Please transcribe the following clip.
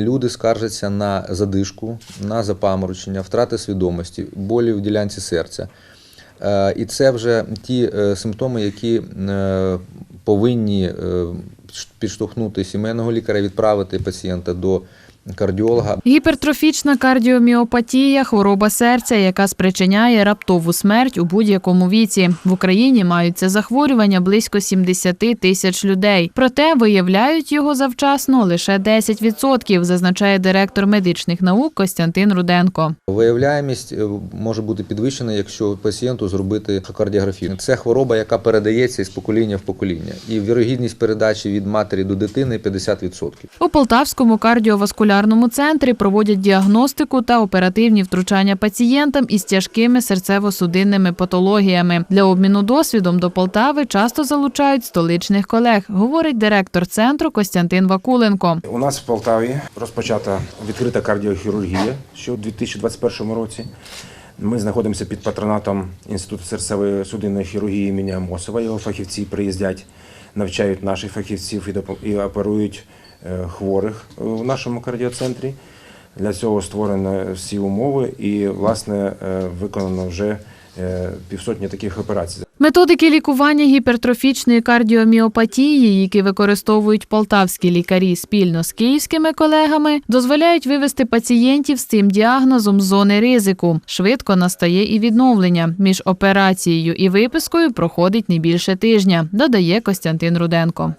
люди скаржаться на задишку, на запаморочення, втрати свідомості, болі в ділянці серця. Е, І це вже ті е, симптоми, які е, повинні підштовхнути сімейного лікаря, відправити пацієнта до кардіолога. Гіпертрофічна кардіоміопатія – хвороба серця, яка спричиняє раптову смерть у будь-якому віці. В Україні мають це захворювання близько 70 тисяч людей. Проте виявляють його завчасно лише 10%, зазначає директор медичних наук Костянтин Руденко. Виявляємість е, може бути підвищена, якщо пацієнту зробити кардіографію. Це хвороба, яка передається із покоління в покоління, і вірогідність передачі від матері до дитини 50%. У Полтавському кардіоваскулярному центрі проводять діагностику та оперативні втручання пацієнтам із тяжкими серцево-судинними патологіями. Для обміну досвідом до Полтави часто залучають столичних колег, говорить директор центру Костянтин Вакуленко. У нас в Полтаві розпочата відкрита кардіохірургія ще у 2021 році. Ми знаходимося під патронатом Інституту серцевої судинної хірургії імені Амосова. Його фахівці приїздять, навчають наших фахівців і оперують хворих в нашому кардіоцентрі. Для цього створено всі умови і, власне, е, виконано вже е, півсотні таких операцій. Методики лікування гіпертрофічної кардіоміопатії, які використовують полтавські лікарі спільно з київськими колегами, дозволяють вивести пацієнтів з цим діагнозом з зони ризику. Швидко настає і відновлення. Між операцією і випискою проходить не більше тижня, додає Костянтин Руденко.